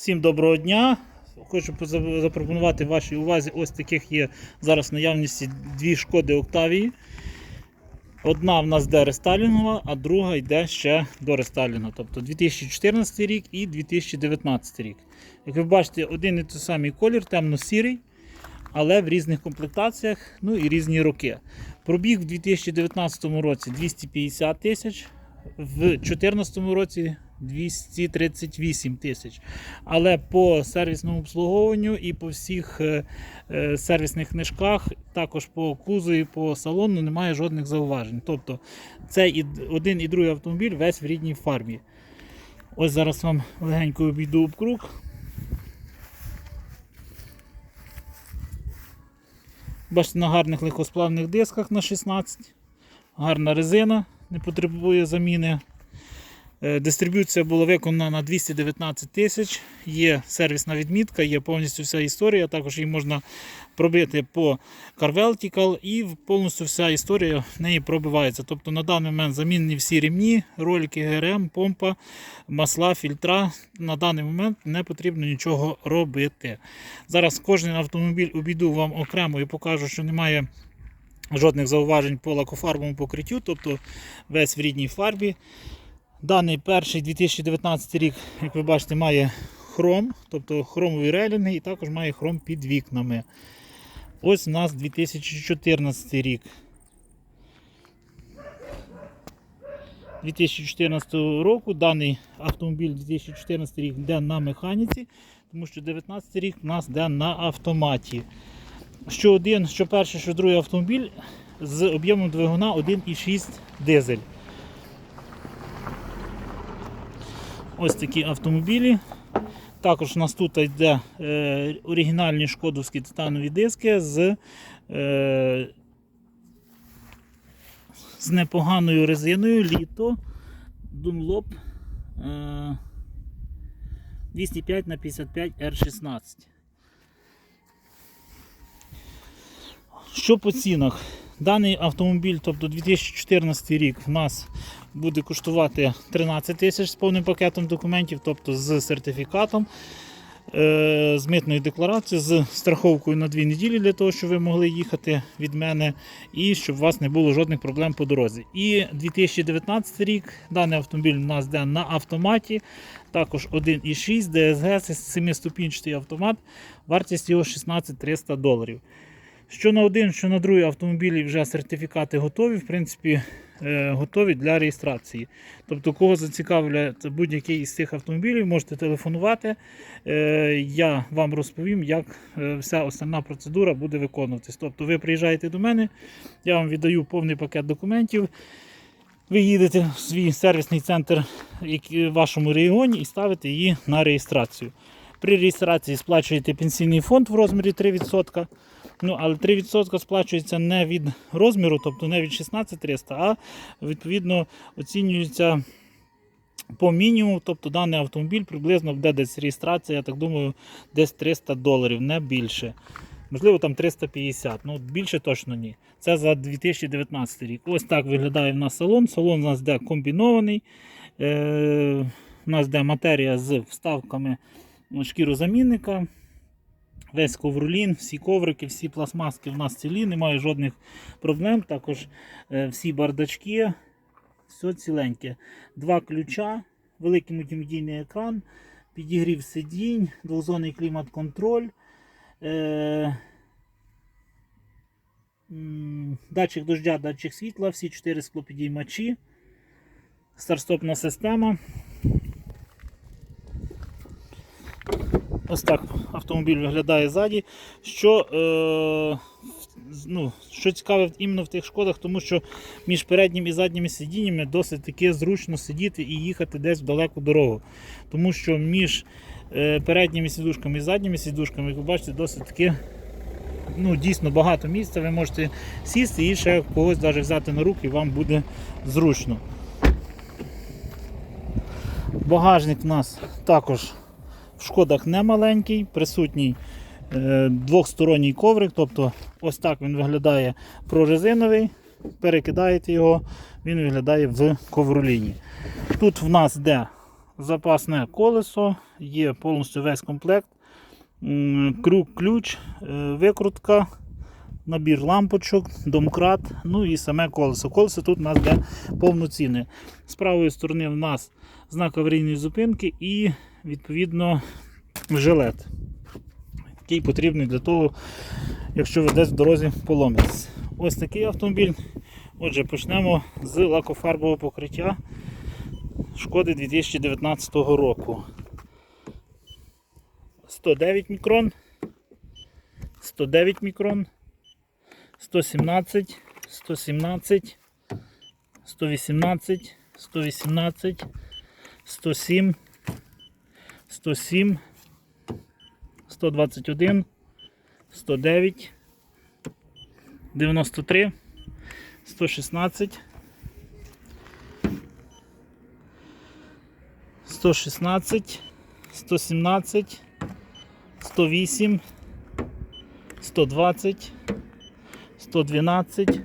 Всім доброго дня. Хочу запропонувати вашій увазі ось таких є зараз в наявності дві шкоди Октавії. Одна в нас йде рестайлінгова, а друга йде ще до рестайлінгу. Тобто 2014 рік і 2019 рік. Як ви бачите, один і той самий колір, темно-сірий, але в різних комплектаціях, ну і різні роки. Пробіг в 2019 році 250 тисяч, в 2014 році 238 тисяч. Але по сервісному обслуговуванню і по всіх е, е, сервісних книжках, також по кузові, по салону немає жодних зауважень. Тобто цей і один і другий автомобіль весь в рідній фарбі. Ось зараз вам легенько обійду обкруг. Бачите, на гарних легкосплавних дисках на 16. Гарна резина, не потребує заміни. Е, Дистриб'юція була виконана на 219 тисяч. Є сервісна відмітка, є повністю вся історія. Також її можна пробити по CarVeltical і повністю вся історія в неї пробивається. Тобто на даний момент замінені всі рівні, ролики ГРМ, помпа, масла, фільтра. На даний момент не потрібно нічого робити. Зараз кожен автомобіль обійду вам окремо і покажу, що немає жодних зауважень по лакофарбовому покриттю, тобто весь в рідній фарбі. Даний перший 2019 рік, як ви бачите, має хром, тобто хромові рейлінги, і також має хром під вікнами. Ось у нас 2014 рік. 2014 року даний автомобіль 2014 рік йде на механіці, тому що 2019 рік у нас йде на автоматі. Що один, що перший, що другий автомобіль з об'ємом двигуна 1,6 дизель. Ось такі автомобілі. Також у нас тут йде е, оригінальні шкодовські титанові диски з, е, з непоганою резиною літо Dunlop е, 205 на 55 R16. Що по цінах? Даний автомобіль, тобто 2014 рік, в нас буде коштувати 13 тисяч з повним пакетом документів, тобто з сертифікатом, е, з митною декларацією, з страховкою на 2 неділі для того, щоб ви могли їхати від мене і щоб у вас не було жодних проблем по дорозі. І 2019 рік даний автомобіль у нас йде на автоматі, також 1,6 DSG, це 7-ступінчатий автомат, вартість його 16 300 доларів. Що на один, що на другий автомобілі вже сертифікати готові, в принципі, е, готові для реєстрації. Тобто, кого зацікавлять будь-який із цих автомобілів, можете телефонувати. Е, Я вам розповім, як е, вся остальна процедура буде виконуватись. Тобто, ви приїжджаєте до мене, я вам віддаю повний пакет документів. Ви їдете в свій сервісний центр в вашому регіоні і ставите її на реєстрацію. При реєстрації сплачуєте пенсійний фонд в розмірі 3%. Ну, але 3% сплачується не від розміру, тобто не від 16300, а відповідно оцінюється по мінімуму. Тобто даний автомобіль приблизно буде десь реєстрація, я так думаю, десь 300 доларів, не більше. Можливо, там 350, ну більше точно ні. Це за 2019 рік. Ось так виглядає в нас салон. Салон у нас де комбінований. Е, у нас де матерія з вставками шкірозамінника. Весь ковролін, всі коврики, всі пластмаски в нас цілі, немає жодних проблем. Також е, всі бардачки, все ціленьке. Два ключа, великий мультимедійний екран, підігрів сидінь, двозонний клімат-контроль, е, датчик дождя, датчик світла, всі чотири склопідіймачі, старстопна система. Ось так автомобіль виглядає ззаді. Що, е, ну, що цікаве іменно в тих шкодах, тому що між переднім і задніми сидіннями досить таки зручно сидіти і їхати десь в далеку дорогу. Тому що між е, передніми сідушками і задніми сідушками, ви бачите, досить таки ну, дійсно багато місця. Ви можете сісти і ще когось навіть взяти на руки, вам буде зручно. Багажник у нас також в шкодах не маленький, присутній е, двохсторонній коврик, тобто ось так він виглядає прорезиновий. Перекидаєте його, він виглядає в ковроліні. Тут в нас де запасне колесо, є повністю весь комплект, крюк, ключ, е, викрутка, набір лампочок, домкрат, ну і саме колесо. Колесо тут у нас йде повноцінне. З правої сторони в нас знак аварійної зупинки і відповідно жилет, який потрібний для того, якщо ви десь в дорозі поломитесь. Ось такий автомобіль. Отже, почнемо з лакофарбового покриття шкоди 2019 року. 109 мікрон, 109 мікрон, 117, 117, 118, 118, 107, 107, 121, 109, 93, 116, 116, 117, 108, 120, 112,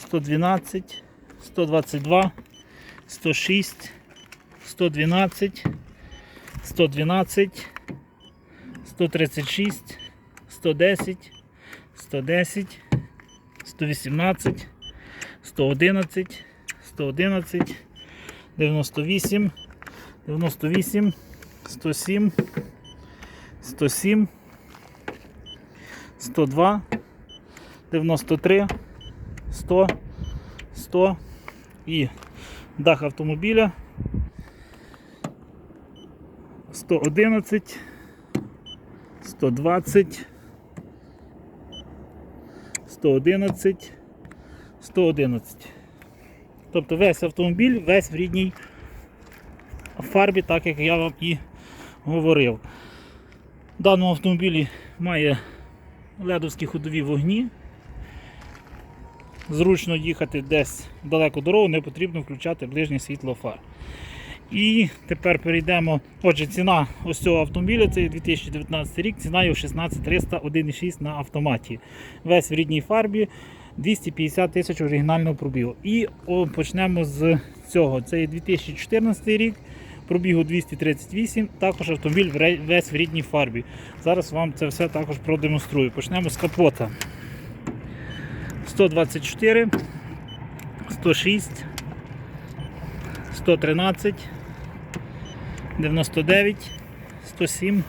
112, 122, 106, 112, 112, 136, 110, 110, 118, 111, 111, 98, 98, 107, 107, 102, 93, 100, 100 і дах автомобіля 111, 120, 111, 111. Тобто весь автомобіль, весь в рідній фарбі, так як я вам і говорив. В даному автомобілі має ледовські ходові вогні. Зручно їхати десь в далеку дорогу, не потрібно включати ближнє світло фар. І тепер перейдемо. Отже, ціна ось цього автомобіля, це 2019 рік, ціна його 16300 1,6 на автоматі. Весь в рідній фарбі 250 тисяч оригінального пробігу. І о, почнемо з цього. Це є 2014 рік, пробігу 238, також автомобіль весь в рідній фарбі. Зараз вам це все також продемонструю. Почнемо з капота. 124, 106, 113, 99, 107,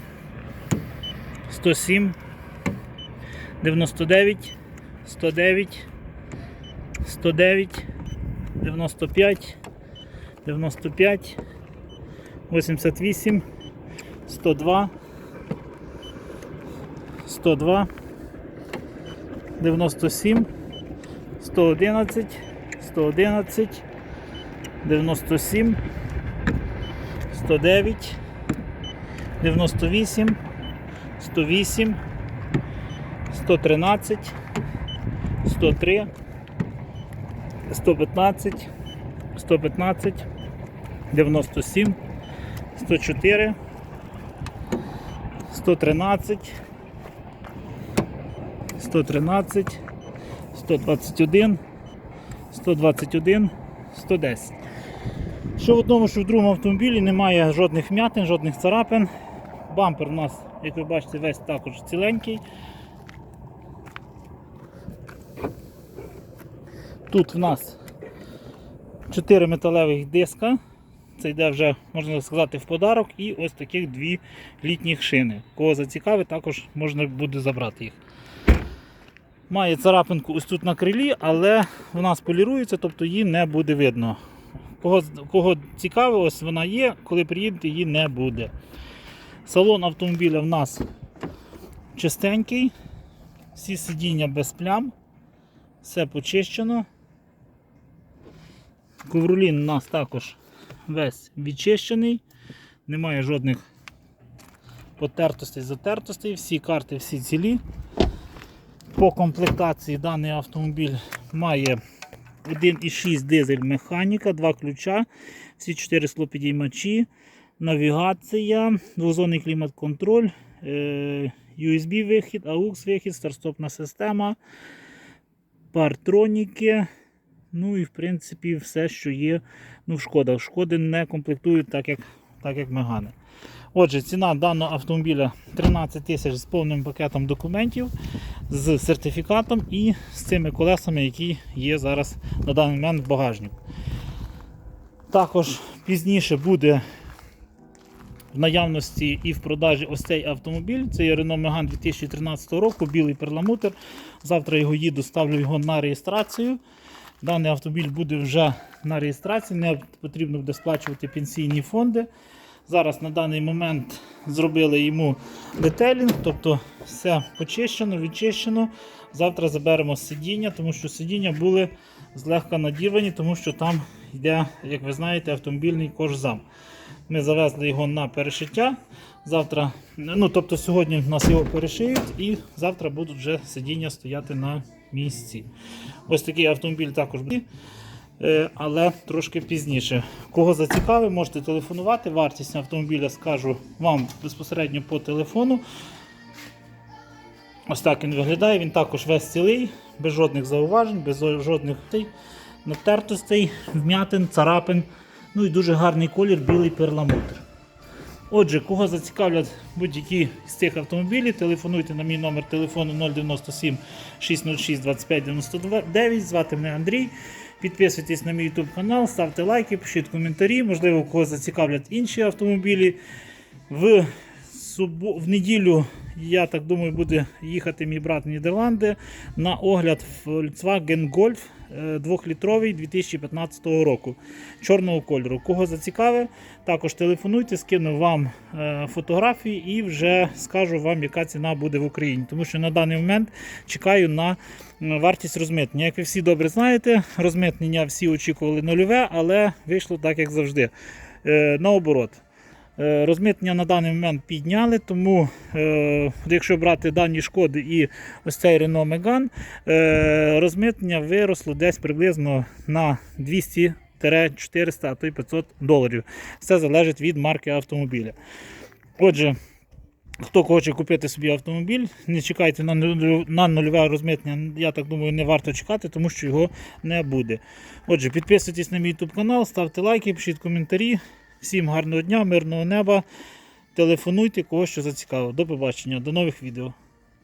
107, 99, 109, 109, 95, 95, 88, 102, 102, 97, 111, 111, 97, 109, 98, 108, 113, 103, 115, 115, 97, 104, 113, 113, 121, 121, 110. Що в одному, що в другому автомобілі немає жодних вмятин, жодних царапин. Бампер у нас, як ви бачите, весь також ціленький. Тут в нас 4 металевих диска. Це йде вже, можна сказати, в подарок. І ось таких дві літніх шини. Кого зацікавить, також можна буде забрати їх. Має царапинку ось тут на крилі, але вона сполірується, тобто її не буде видно. Кого, кого цікаво, ось вона є, коли приїдете, її не буде. Салон автомобіля в нас чистенький, всі сидіння без плям, все почищено. Ковролін у нас також весь відчищений, немає жодних потертостей, затертостей, всі карти, всі цілі. По комплектації даний автомобіль має 1,6 дизель механіка, два ключа, всі 4 склопідіймачі, навігація, двозонний клімат-контроль, е, USB-вихід, AUX-вихід, старстопна система, партроніки. Ну і в принципі все, що є ну, в шкодах. Шкоди не комплектують так, як так як Мегани. Отже, ціна даного автомобіля 13 тисяч з повним пакетом документів, з сертифікатом і з цими колесами, які є зараз на даний момент в багажнику. Також пізніше буде в наявності і в продажі ось цей автомобіль. Це є Renault Megane 2013 року, білий перламутр. Завтра його їду, ставлю його на реєстрацію. Даний автомобіль буде вже на реєстрації, не потрібно буде сплачувати пенсійні фонди. Зараз на даний момент зробили йому детелінг, тобто все почищено, відчищено. Завтра заберемо сидіння, тому що сидіння були злегка надірвані, тому що там йде, як ви знаєте, автомобільний кожзам. Ми завезли його на перешиття. Завтра, ну тобто сьогодні нас його перешиють і завтра будуть вже сидіння стояти на місці. Ось такий автомобіль також буде, але трошки пізніше. Кого зацікавить, можете телефонувати. Вартість автомобіля скажу вам безпосередньо по телефону. Ось так він виглядає. Він також весь цілий, без жодних зауважень, без жодних натертостей, вм'ятин, царапин. Ну і дуже гарний колір білий перламутр. Отже, кого зацікавлять будь-які з цих автомобілів, телефонуйте на мій номер телефону 097 606 25 99. Звати мене Андрій. Підписуйтесь на мій YouTube канал, ставте лайки, пишіть коментарі. Можливо, кого зацікавлять інші автомобілі. В, субо... в неділю, я так думаю, буде їхати мій брат в Нідерланди на огляд Volkswagen Golf 2-літровий 2015 року чорного кольору. Кого зацікавив, також телефонуйте, скину вам е, фотографії і вже скажу вам, яка ціна буде в Україні. Тому що на даний момент чекаю на вартість розмитнення. Як ви всі добре знаєте, розмитнення всі очікували нульове, але вийшло так, як завжди. Е, Наоборот. Е, Розмитнення на даний момент підняли, тому е, якщо брати дані шкоди і ось цей Renault Megane, е, розмитнення виросло десь приблизно на 200 400, а то й 500 доларів. Все залежить від марки автомобіля. Отже, хто хоче купити собі автомобіль, не чекайте на нульове розмитнення. Я так думаю, не варто чекати, тому що його не буде. Отже, підписуйтесь на мій YouTube канал, ставте лайки, пишіть коментарі. Всім гарного дня, мирного неба. Телефонуйте, кого що зацікавило. До побачення, до нових відео.